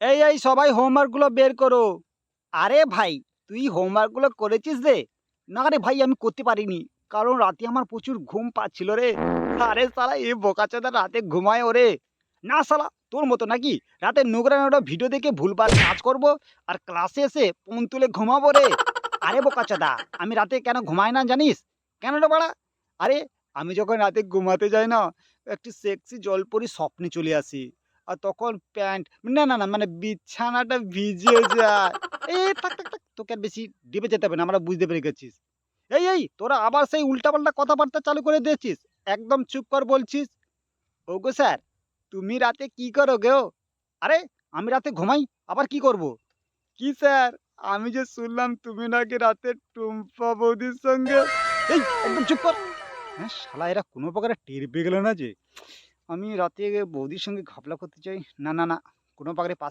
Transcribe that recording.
এই এই, সবাই হোমওয়ার্কগুলো বের করো। আরে ভাই, তুই হোমওয়ার্কগুলো করেছিস রে? না রে ভাই, আমি করতে পারিনি। কারণ রাতে আমার প্রচুর ঘুম পাচ্ছিল রে। আরে সালা এ বোকাচোদা রাতে ঘুমায় ওরে। না সালা তোর মতো নাকি? রাতে নোংরা নোংরা ভিডিও দেখে ভুলভাল কাজ করব আর ক্লাসে এসে ফোন তুলে ঘুমাবো রে। আরে বোকাচোদা আমি রাতে কেন ঘুমাই না জানিস? কেন রে বাড়া? আরে, আমি যখন রাতে ঘুমাতে যাই না, একটি সেক্সি জলপরি স্বপ্নে চলে আসি। আর তখন প্যান্ট, না না না মানে বিছানাটা ভিজে যায়। এই থাক থাক থাক, তোকে আর বেশি ডিপে যেতে হবে না, আমরা বুঝতে পেরে গেছিস এই এই, তোরা আবার সেই উল্টাপাল্টা কথাবার্তা চালু করে দিয়েছিস। একদম চুপ কর বলছিস। ওগো স্যার, তুমি রাতে কি করো গেও আরে, আমি রাতে ঘুমাই, আবার কি করব? কি স্যার, আমি যে শুনলাম তুমি নাকি রাতে টুম্পা বৌদির সঙ্গে এই, একদম চুপ কর। হ্যাঁ শালা, এরা কোনো প্রকারে টের পেয়ে গেল না যে। আমি রাতে বৌদির সঙ্গে ঘাপলা করতে চাই। না না না কোনো পাখির পাস